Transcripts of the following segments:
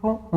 พ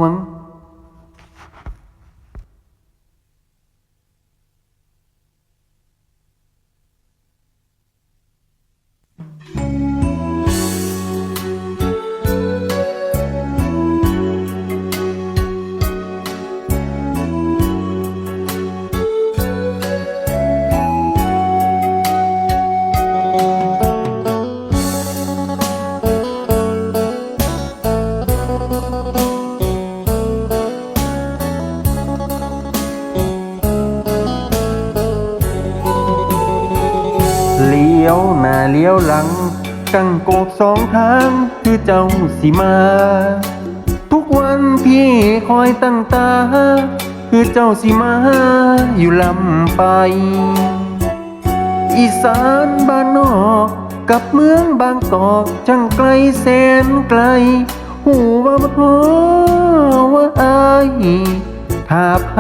ลี้ยวหน้าเลี้ยวหลัง กังโกบสองทางคือเจ้าสิมา ทุกวันพี่คอยตั้งตา คือเจ้าสิมาอยู่ลำไป อีสานบ้านนอกกับเมืองบางกอกช่างไกลแสนไกล หูว่าบ่พอว่าอายถ้าไผ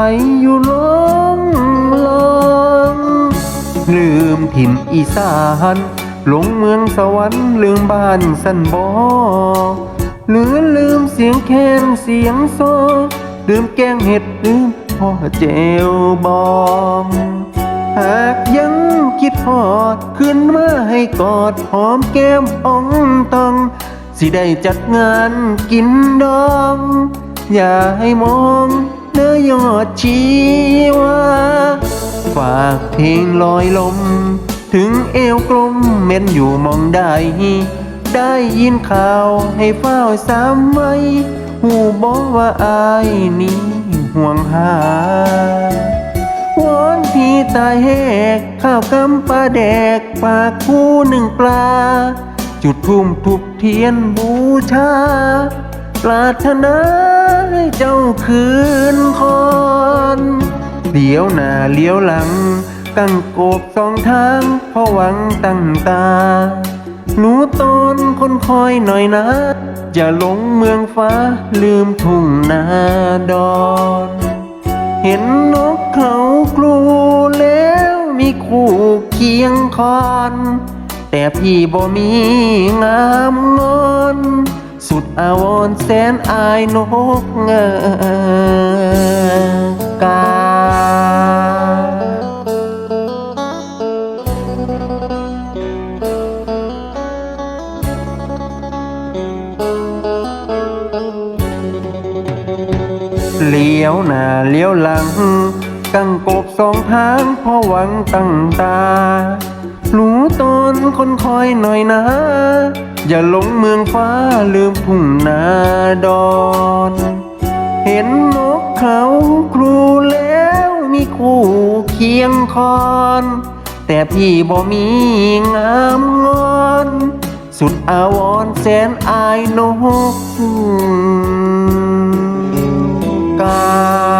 อยู่ลองลอ ลืมถิ่นอีสานหลงเมืองสวรรค์ลืมบ้านสันบอหลือลืมเสียงแคนเสียงโซลืมแกงเห็ดลืมพ่อเจวบองหากยังคิดหอดขึ้นมาให้กอดหอมแก้มอ่องตอง สิได้จัดงานกินดอง อย่าให้มองเนื้อยอดชีวา ฝากเพลงลอยลม ถึงเอวกลมเม่นอยู่มองได้ ได้ยินข่าวให้เฝ้าสามไว้หูบอกว่าอายนี้ห่วงหาวอนพี่ตายแหกข้าวกำปลาแดกปากคู่หนึ่งปลา จุดทุ่มทุบเทียนบูชา ปรารถนาให้เจ้าคืนคอน เลี้ยวหน้าเลี้ยวหลัง ตั้งโกบสองทางเพราะหวังตั้งตา หนูตนคนคอยหน่อยนะอย่าหลงเมืองฟ้าลืมทุ่งนาดอนเห็นนกเขาครูแล้วมีคู่เคียงคอน แต่พี่บ่มีงามงอน สุดอาวรแสนอายนกเงอกา เลี้ยวหน้าเลี้ยวหลังกังกบสองทางพราะหวังตั้งตา หนูตนคนคอยหน่อยนะ อย่าหลงเมืองฟ้าลืมทุ่งนาดอนเห็นนกเขาครูแล้วมีคู่เคียงคอน แต่พี่บ่มีงามงอน สุดอาวรณ์แสนอายนกกา